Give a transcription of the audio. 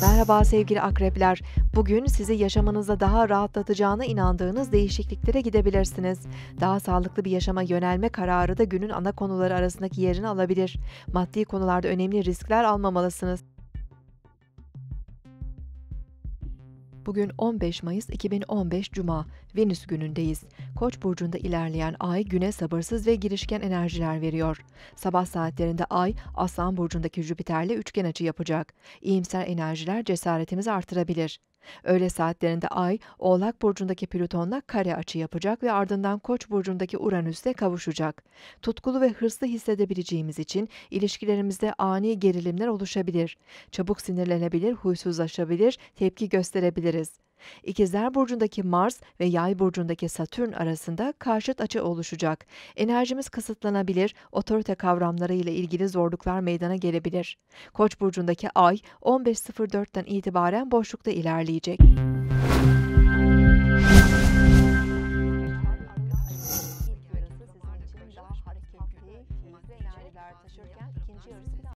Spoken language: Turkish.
Merhaba sevgili akrepler. Bugün sizi yaşamınızda daha rahatlatacağına inandığınız değişikliklere gidebilirsiniz. Daha sağlıklı bir yaşama yönelme kararı da günün ana konuları arasındaki yerini alabilir. Maddi konularda önemli riskler almamalısınız. Bugün 15 Mayıs 2015 Cuma, Venüs günündeyiz. Koç burcunda ilerleyen ay güne sabırsız ve girişken enerjiler veriyor. Sabah saatlerinde ay Aslan burcundaki Jüpiter'le üçgen açı yapacak. İyimser enerjiler cesaretimizi artırabilir. Öğle saatlerinde Ay, Oğlak burcundaki Plüton'la kare açı yapacak ve ardından Koç burcundaki Uranüs'le kavuşacak. Tutkulu ve hırslı hissedebileceğimiz için ilişkilerimizde ani gerilimler oluşabilir. Çabuk sinirlenebilir, huysuzlaşabilir, tepki gösterebiliriz. İkizler burcundaki Mars ve Yay burcundaki Satürn arasında karşıt açı oluşacak. Enerjimiz kısıtlanabilir, otorite kavramları ile ilgili zorluklar meydana gelebilir. Koç burcundaki Ay 15.04'ten itibaren boşlukta ilerleyecek.